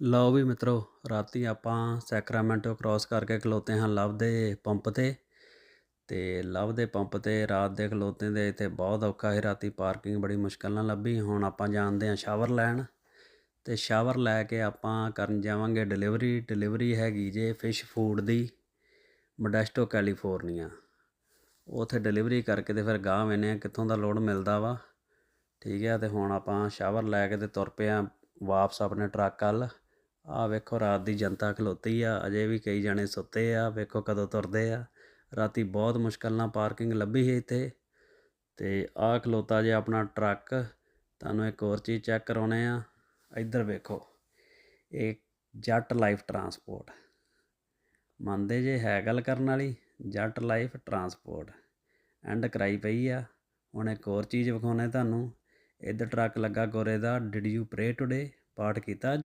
ਲਓ ਵੀ ਮਿੱਤਰੋ, ਰਾਤੀ ਆਪਾਂ ਸੈਕਰਾਮੈਂਟੋ ਕ੍ਰਾਸ ਕਰਕੇ ਖਲੋਤੇ ਹਾਂ ਲਵ ਦੇ ਪੰਪ ਤੇ। ਤੇ ਲਵ ਦੇ ਪੰਪ ਤੇ ਰਾਤ ਦੇ ਖਲੋਤੇ ਦੇ ਇੱਥੇ ਬਹੁਤ ਔਖਾ ਹੈ ਰਾਤੀ ਪਾਰਕਿੰਗ ਬੜੀ ਮੁਸ਼ਕਲ ਨਾਲ ਲੱਭੀ। ਹੁਣ ਆਪਾਂ ਜਾਣਦੇ ਹਾਂ ਸ਼ਾਵਰ ਲੈਣ। ਤੇ ਸ਼ਾਵਰ ਲੈ ਕੇ ਆਪਾਂ ਕਰਨ ਜਾਵਾਂਗੇ ਡਿਲੀਵਰੀ। ਡਿਲੀਵਰੀ ਹੈਗੀ ਜੇ ਫਿਸ਼ ਫੂਡ ਦੀ, ਮੋਡੈਸਟੋ ਕੈਲੀਫੋਰਨੀਆ। ਉਥੇ ਡਿਲੀਵਰੀ ਕਰਕੇ ਤੇ ਫਿਰ ਗਾਹ ਵੇਨੇ ਆ ਕਿੱਥੋਂ ਦਾ ਲੋਡ ਮਿਲਦਾ ਵਾ। ਠੀਕ ਹੈ ਤੇ ਹੁਣ ਆਪਾਂ ਸ਼ਾਵਰ ਲੈ ਕੇ ਤੇ ਤੁਰ ਪਏ ਆ ਵਾਪਸ ਆਪਣੇ ਟਰੱਕ ਵੱਲ। ਆ ਵੇਖੋ, ਰਾਤ ਦੀ ਜਨਤਾ ਖਲੋਤੀ ਆ, ਅਜੇ ਵੀ ਕਈ ਜਣੇ ਸੁੱਤੇ ਆ, ਵੇਖੋ ਕਦੋਂ ਤੁਰਦੇ ਆ। ਰਾਤੀ ਬਹੁਤ ਮੁਸ਼ਕਲ ਨਾਲ ਪਾਰਕਿੰਗ ਲੱਭੀ ਸੀ ਇੱਥੇ। ਤੇ ਆ ਖਲੋਤਾ ਜੇ ਆਪਣਾ ਟਰੱਕ, ਤੁਹਾਨੂੰ ਇੱਕ ਹੋਰ ਚੀਜ਼ ਚੈੱਕ ਕਰਾਉਣੇ ਆ। ਇੱਧਰ ਵੇਖੋ, ਇਹ ਜੱਟ ਲਾਈਫ ਟਰਾਂਸਪੋਰਟ। ਮੰਨਦੇ ਜੇ ਹੈ ਗੱਲ ਕਰਨ ਵਾਲੀ, ਜੱਟ ਲਾਈਫ ਟਰਾਂਸਪੋਰਟ। ਐਂਡ ਕਰਾਈ ਪਈ ਆ। ਹੁਣ ਇੱਕ ਹੋਰ ਚੀਜ਼ ਵਿਖਾਉਣੇ ਤੁਹਾਨੂੰ। ਇੱਧਰ ਟਰੱਕ ਲੱਗਾ ਗੋਰੇ ਦਾ ਡਿਡ ਯੂ ਪ੍ਰੇ ਟੁਡੇ ਪਾਠ ਕੀਤਾ